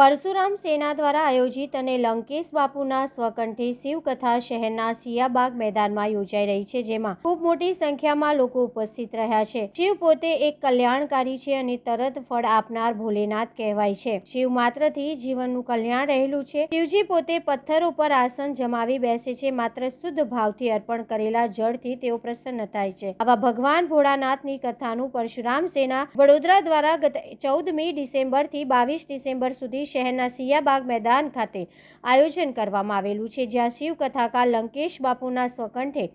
પરશુરામ સેના દ્વારા આયોજિત અને લંકેશ બાપુના સ્વકંઠે શિવકથા શહેરના સિયાબાગ મેદાનમાં યોજાઈ રહી છે, જેમાં ખૂબ મોટી સંખ્યામાં લોકો ઉપસ્થિત રહ્યા છે. શિવ પોતે એક કલ્યાણકારી છે અને તરત ફળ આપનાર ભોલેનાથ કહેવાય છે. શિવ માત્રથી જીવનનું કલ્યાણ રહેલું છે. શિવજી પોતે પથ્થર ઉપર આસન જમાવી બેસે છે, માત્ર શુદ્ધ ભાવથી અર્પણ કરેલા જળથી તેઓ પ્રસન્ન થાય છે. આવા ભગવાન ભોળાનાથની કથાનું પરશુરામ સેના વડોદરા દ્વારા ગત ચૌદમી ડિસેમ્બરથી બાવીસ ડિસેમ્બર સુધી શહેરના સિયાબાગ મેદાન ખાતે આયોજન કરવામાં આવેલું છે જ્યાં શિવકથાકાર લંકેશ બાપુના સ્વકંઠે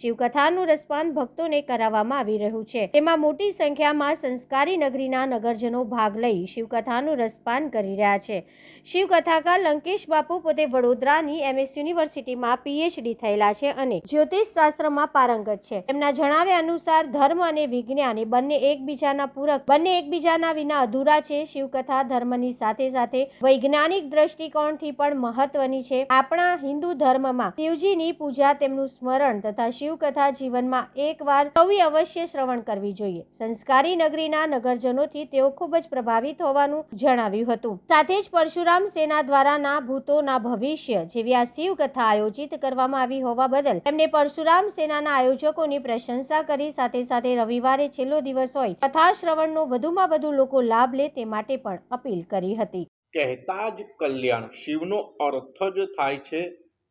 શિવકથાનું રસપાન ભક્તોને કરાવવામાં આવી રહ્યું છે. તેમાં મોટી સંખ્યામાં સંસ્કારી નગરીના નગરજનો ભાગ લઈ શિવકથાનું રસપાન કરી રહ્યા છે. શિવકથાકાર લંકેશ બાપુ પોતે વડોદરાની એમએસ યુનિવર્સિટીમાં પીએચડી થયેલા છે અને જ્યોતિષ શાસ્ત્રમાં પારંગત છે. તેમના જણાવ્યા અનુસાર ધર્મ અને વિજ્ઞાન એ બંને એકબીજાના પૂરક, બંને એકબીજાના વિના અધૂરા છે. શિવકથા ધર્મની સાથે સાથે વૈજ્ઞાનિક દ્રષ્ટિકોણથી પણ મહત્વની છે. આપણા હિન્દુ ધર્મમાં શિવજીની પૂજા તેમનું સ્મરણ તથા શિવકથા જીવનમાં એકવાર કવિ અવશ્ય શ્રવણ કરવી જોઈએ. સંસ્કારી નગરીના નગરજનોથી તેઓ ખૂબ જ પ્રભાવિત હોવાનું જણાવ્યું હતું. સાથે જ પરશુરામ સેના દ્વારા ના ભૂતોના ભવિષ્ય જેવી આ શિવકથા આયોજિત કરવામાં આવી હોવા બદલ તેમણે પરશુરામ સેનાના આયોજકોની પ્રશંસા કરી સાથે સાથે રવિવારે છેલ્લો દિવસ હોય કથા શ્રવણનો વધુમાં વધુ લોકો લાભ લે તે માટે પણ અપીલ કરી હતી. કહેતા જ કલ્યાણ શિવનો અર્થ જ થાય છે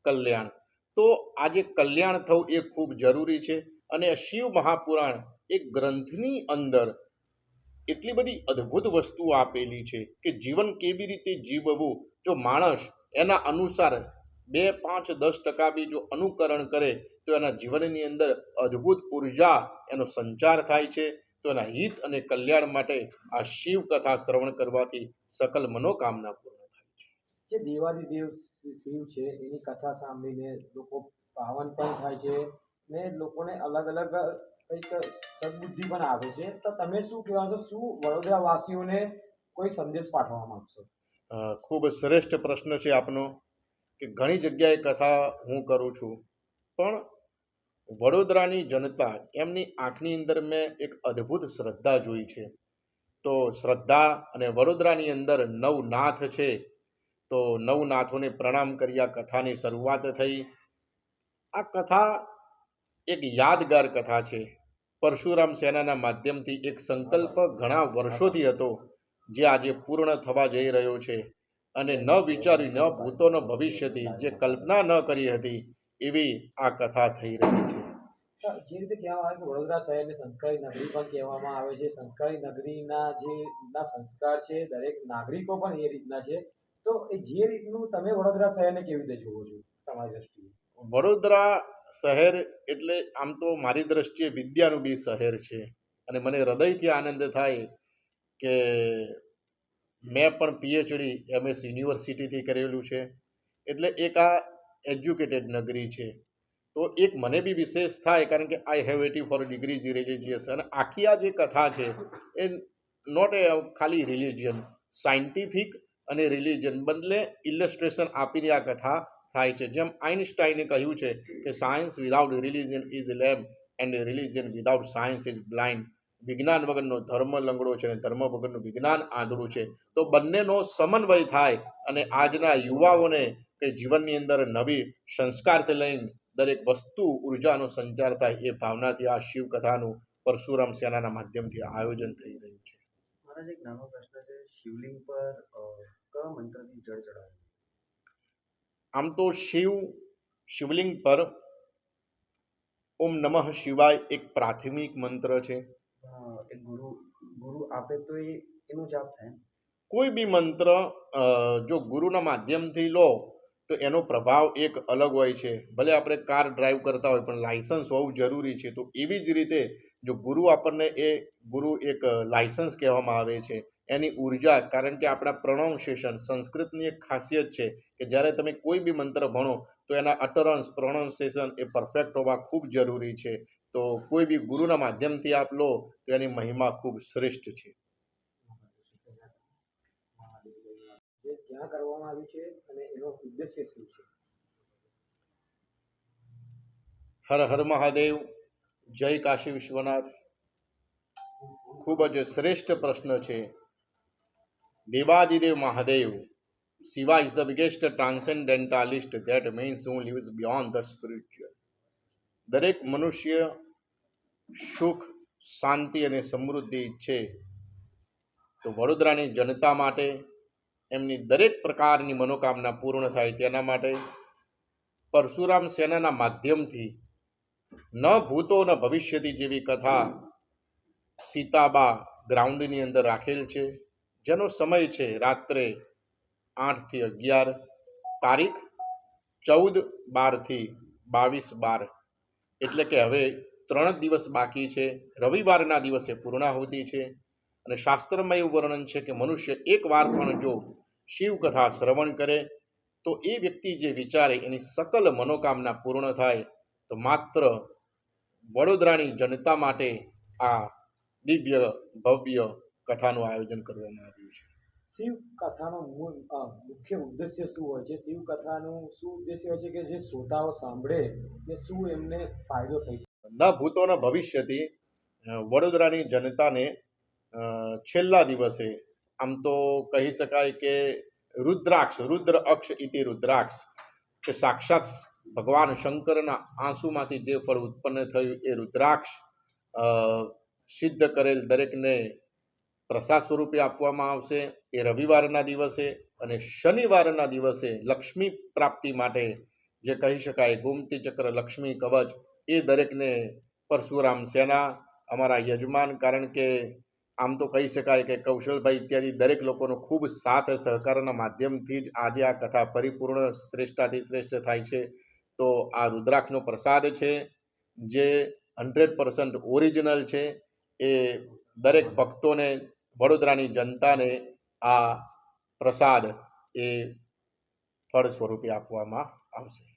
કલ્યાણ. તો આજે કલ્યાણ થવું એ ખૂબ જરૂરી છે અને શિવ મહાપુરાણ એ ગ્રંથની અંદર એટલી બધી અદ્ભુત વસ્તુઓ આપેલી છે કે જીવન કેવી રીતે જીવવું? જો માણસ એના અનુસાર બે, પાંચ, દસ ટકા બી જો અનુકરણ કરે, તો એના જીવનની અંદર અદ્ભુત ઊર્જા એનો સંચાર થાય છે. તો એના હિત અને કલ્યાણ માટે આ શિવ કથા શ્રવણ કરવાથી સકલ મનોકામના પૂર્ણ જે દેવાદિદેવ શિવ છે, એની કથા સાંભળીને લોકો પાવન પણ થાય છે ને લોકોને અલગ અલગ કંઈક સદબુદ્ધિ પણ આવે છે. તો તમે શું કહેવા છો શું વડોદરા વાસીઓને કોઈ સંદેશ પાઠવવા માંગશો? ખૂબ શ્રેષ્ઠ પ્રશ્ન છે આપનો કે ઘણી જગ્યાએ કથા હું કરું છું, પણ વડોદરાની જનતા એમની આંખની અંદર મેં એક અદ્ભુત શ્રદ્ધા જોઈ છે. તો શ્રદ્ધા અને વડોદરાની અંદર નવનાથ છે તો નવનાથોને પ્રણામ કરી આ કથાની શરૂઆત થઈ. આ કથા એક યાદગાર કથા છે. પરશુરામ સેનાના માધ્યમથી એક સંકલ્પ ઘણા વર્ષોથી હતો જે આજે પૂર્ણ થવા જઈ રહ્યો છે અને ન વિચારી, ન ભૂતો, ન ભવિષ્યથી જે કલ્પના ન કરી હતી એવી આ કથા થઈ રહી છે. જે રીતે કહેવામાં આવે કે વડોદરા શહેરને સંસ્કારી નગરી પણ કહેવામાં આવે છે. સંસ્કારી નગરીના જે સંસ્કાર છે, દરેક નાગરિકો પણ એ રીતના છે તો એ જે રીતનું તમે વડોદરા શહેરને કેવી રીતે જુઓ છો તમારી દ્રષ્ટિએ? વડોદરા શહેર એટલે આમ તો મારી દ્રષ્ટિએ વિદ્યાનું બી શહેર છે. અને મને હૃદયથી આનંદ થાય કે મેં પણ પીએચડી એમએસ યુનિવર્સિટીથી કરેલું છે. એટલે એક આ એજ્યુકેટેડ નગરી છે. તો એક મને બી વિશેષ થાય કારણ કે I have eighty four degrees religious અને આખી આ જે કથા છે એ નોટ એ ખાલી રિલિજિયન સાયન્ટિફિક અને રિલિજન બદલે ઇલસ્ટ્રેશન આપીને આ કથા થાય છે. જેમ આઇન્સ્ટાઈને કહ્યું છે કે science without religion is lame and religion without science is blind વિજ્ઞાન વગરનો ધર્મ લંગડો છે અને ધર્મ વગરનું વિજ્ઞાન આંધળું છે. તો બંનેનો સમન્વય થાય અને આજના યુવાઓને કે જીવનની અંદર નવી સંસ્કારથી લઈને દરેક વસ્તુ ઉર્જાનો સંચાર થાય એ ભાવનાથી આ શિવ કથાનું પરશુરામ સેનાના માધ્યમથી આયોજન થઈ રહ્યું છે. મારા એક નાનો પ્રશ્ન છે. શિવલિંગ પર કયા મંત્રથી જળ ચડાવવું આમ તો શિવ શિવલિંગ પર ઓમ નમઃ શિવાય એક પ્રાથમિક મંત્ર છે. ગુરુ ગુરુ આપે તો એ એનો જાપ થાય. કોઈ બી મંત્ર જો ગુરુના માધ્યમથી લો તો એનો પ્રભાવ એક અલગ હોય છે. ભલે આપણે કાર ડ્રાઈવ કરતા હોય પણ લાયસન્સ હોવું જરૂરી છે. તો એવી જ રીતે જો ગુરુ આપણને એ ગુરુ એક લાયસન્સ કહેવામાં આવે છે. એની ઊર્જા કારણ કે આપણા પ્રોનાઉન્સિએશન સંસ્કૃતની એક ખાસિયત છે કે જ્યારે તમે કોઈ બી મંત્ર ભણો તો એના અટરન્સ પ્રોનાઉન્સિએશન એ પરફેક્ટ હોવા ખૂબ જરૂરી છે. તો કોઈ બી ગુરુના માધ્યમથી આપ લો તો એની મહિમા ખૂબ શ્રેષ્ઠ છે. કરવામાં આવી છે અને એનો ઉદ્દેશ્ય શું છે? હર હર મહાદેવ જય કાશી વિશ્વનાથ. ખૂબ જ શ્રેષ્ઠ પ્રશ્ન છે. દેવાદિદેવ Mahadev Shiva is the biggest transcendentalist that means who lives beyond the spiritual. દરેક મનુષ્ય સુખ, શાંતિ અને સમૃદ્ધિ ઈચ્છે તો વડોદરાની જનતા માટે એમની દરેક પ્રકારની મનોકામના પૂર્ણ થાય તેના માટે પરશુરામ સેનાના માધ્યમથી ન ભૂતો ન ભવિષ્યથી જેવી કથા સીતાબા ગ્રાઉન્ડની અંદર રાખેલ છે જેનો સમય છે રાત્રે આઠથી અગિયાર, તારીખ ચૌદ બારથી બાવીસ બાર. એટલે કે હવે ત્રણ જ દિવસ બાકી છે. રવિવારના દિવસે પૂર્ણાહુતિ છે. અને શાસ્ત્રમાં એવું વર્ણન છે કે મનુષ્ય એક વાર પણ જો શિવકથા શ્રવણ કરે, તો એ વ્યક્તિ જે વિચારે એની સકલ મનોકામના પૂર્ણ થાય, તો માત્ર વડોદરાની જનતા માટે આ દિવ્ય ભવ્ય કથાનું આયોજન કરવામાં આવ્યું છે. શિવ કથાનો મૂળ મુખ્ય ઉદ્દેશ્ય શું હોય છે? શિવ કથાનું શું ઉદ્દેશ્ય હોય છે કે જે શ્રોતાઓ સાંભળે ને શું એમને ફાયદો થઈ શકે? ન ભૂતોના ભવિષ્યથી વડોદરાની જનતાને છેલ્લા દિવસે આમ તો કહી શકાય કે રુદ્રાક્ષ રુદ્ર અક્ષ ઇતિ રુદ્રાક્ષ કે સાક્ષાત ભગવાન શંકરના આંસુમાંથી જે ફળ ઉત્પન્ન થયું એ રુદ્રાક્ષ સિદ્ધ કરેલ દરેકને પ્રસાદ સ્વરૂપે આપવામાં આવશે. એ રવિવારના દિવસે અને શનિવારના દિવસે લક્ષ્મી પ્રાપ્તિ માટે જે કહી શકાય ગોમતી ચક્ર, લક્ષ્મી કવચ, એ દરેકને પરશુરામ સેના, અમારા યજમાન, કારણ કે આમ તો કહી શકાય કે કૌશલભાઈ ઇત્યાદિ દરેક લોકોનો ખૂબ સાથ સહકારના માધ્યમથી જ આજે આ કથા પરિપૂર્ણ શ્રેષ્ઠાથી શ્રેષ્ઠ થાય છે. તો આ રુદ્રાક્ષનો પ્રસાદ છે, જે હંડ્રેડ પર્સન્ટ ઓરિજિનલ છે. એ દરેક ભક્તોને વડોદરાની જનતાને આ પ્રસાદ એ ફળ સ્વરૂપે આપવામાં આવશે.